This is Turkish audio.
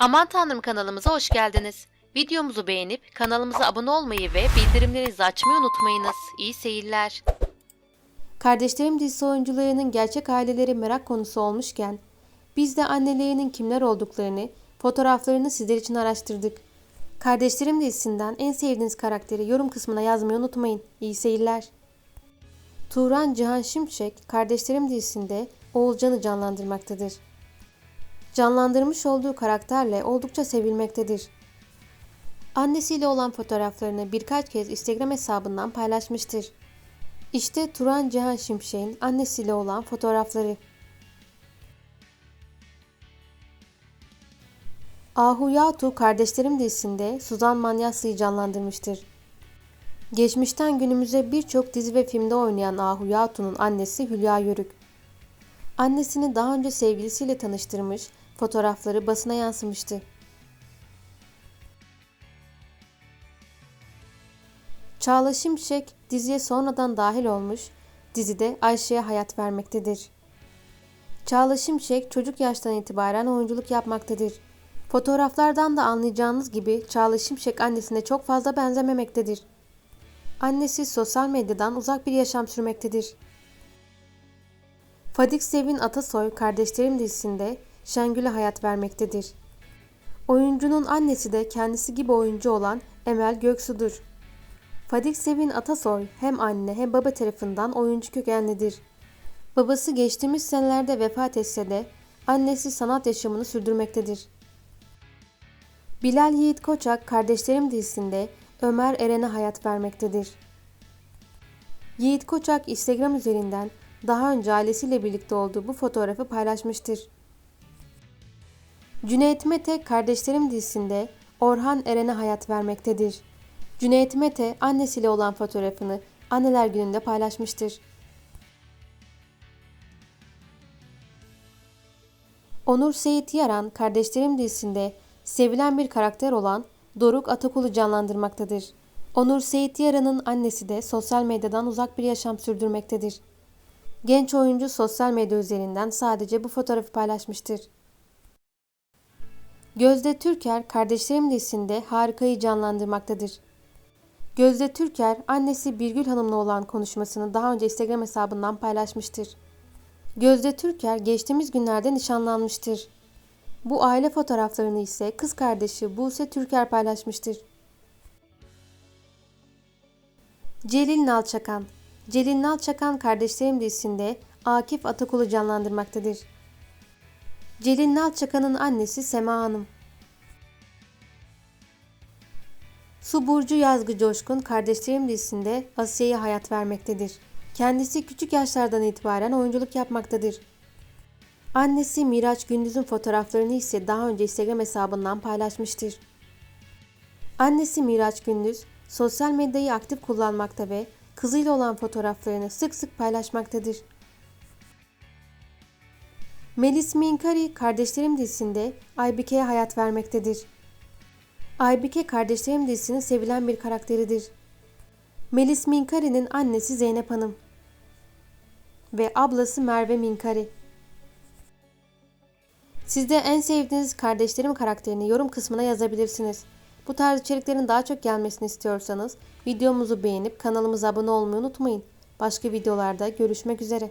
Aman Tanrım kanalımıza hoş geldiniz. Videomuzu beğenip kanalımıza abone olmayı ve bildirimlerinizi açmayı unutmayınız. İyi seyirler. Kardeşlerim dizisi oyuncularının gerçek aileleri merak konusu olmuşken biz de annelerinin kimler olduklarını, fotoğraflarını sizler için araştırdık. Kardeşlerim dizisinden en sevdiğiniz karakteri yorum kısmına yazmayı unutmayın. İyi seyirler. Turan Cihan Şimşek, Kardeşlerim dizisinde Oğulcan'ı canlandırmaktadır. Canlandırmış olduğu karakterle oldukça sevilmektedir. Annesiyle olan fotoğraflarını birkaç kez Instagram hesabından paylaşmıştır. İşte Turan Cihan Şimşek'in annesiyle olan fotoğrafları. Ahu Yatu Kardeşlerim dizisinde Suzan Manyaslı'yı canlandırmıştır. Geçmişten günümüze birçok dizi ve filmde oynayan Ahu Yatu'nun annesi Hülya Yörük. Annesini daha önce sevgilisiyle tanıştırmış, fotoğrafları basına yansımıştı. Çağla Şimşek diziye sonradan dahil olmuş, dizide Ayşe'ye hayat vermektedir. Çağla Şimşek çocuk yaştan itibaren oyunculuk yapmaktadır. Fotoğraflardan da anlayacağınız gibi Çağla Şimşek annesine çok fazla benzememektedir. Annesi sosyal medyadan uzak bir yaşam sürmektedir. Fadik Sevin Atasoy Kardeşlerim dizisinde Şengül'e hayat vermektedir. Oyuncunun annesi de kendisi gibi oyuncu olan Emel Göksu'dur. Fadik Sevin Atasoy hem anne hem baba tarafından oyuncu kökenlidir. Babası geçtiğimiz senelerde vefat etse de annesi sanat yaşamını sürdürmektedir. Bilal Yiğit Koçak Kardeşlerim dizisinde Ömer Eren'e hayat vermektedir. Yiğit Koçak Instagram üzerinden daha önce ailesiyle birlikte olduğu bu fotoğrafı paylaşmıştır. Cüneyt Mete Kardeşlerim dizisinde Orhan Eren'e hayat vermektedir. Cüneyt Mete annesiyle olan fotoğrafını Anneler Günü'nde paylaşmıştır. Onur Seyit Yaran Kardeşlerim dizisinde sevilen bir karakter olan Doruk Atakul'u canlandırmaktadır. Onur Seyit Yaran'ın annesi de sosyal medyadan uzak bir yaşam sürdürmektedir. Genç oyuncu sosyal medya üzerinden sadece bu fotoğrafı paylaşmıştır. Gözde Türker Kardeşlerim dizisinde Harika'yı canlandırmaktadır. Gözde Türker annesi Birgül Hanım'la olan konuşmasını daha önce Instagram hesabından paylaşmıştır. Gözde Türker geçtiğimiz günlerde nişanlanmıştır. Bu aile fotoğraflarını ise kız kardeşi Buse Türker paylaşmıştır. Celil Nalçakan Celil Nalçakan Kardeşlerim dizisinde Akif Atakul'u canlandırmaktadır. Celil Nalçakan'ın annesi Sema Hanım. Su Burcu Yazgı Coşkun Kardeşlerim dizisinde Asiye'ye hayat vermektedir. Kendisi küçük yaşlardan itibaren oyunculuk yapmaktadır. Annesi Miraç Gündüz'ün fotoğraflarını ise daha önce Instagram hesabından paylaşmıştır. Annesi Miraç Gündüz, sosyal medyayı aktif kullanmakta ve kızıyla olan fotoğraflarını sık sık paylaşmaktadır. Melis Minkari Kardeşlerim dizisinde Aybike'ye hayat vermektedir. Aybike Kardeşlerim dizisinin sevilen bir karakteridir. Melis Minkari'nin annesi Zeynep Hanım ve ablası Merve Minkari. Siz de en sevdiğiniz kardeşlerim karakterini yorum kısmına yazabilirsiniz. Bu tarz içeriklerin daha çok gelmesini istiyorsanız videomuzu beğenip kanalımıza abone olmayı unutmayın. Başka videolarda görüşmek üzere.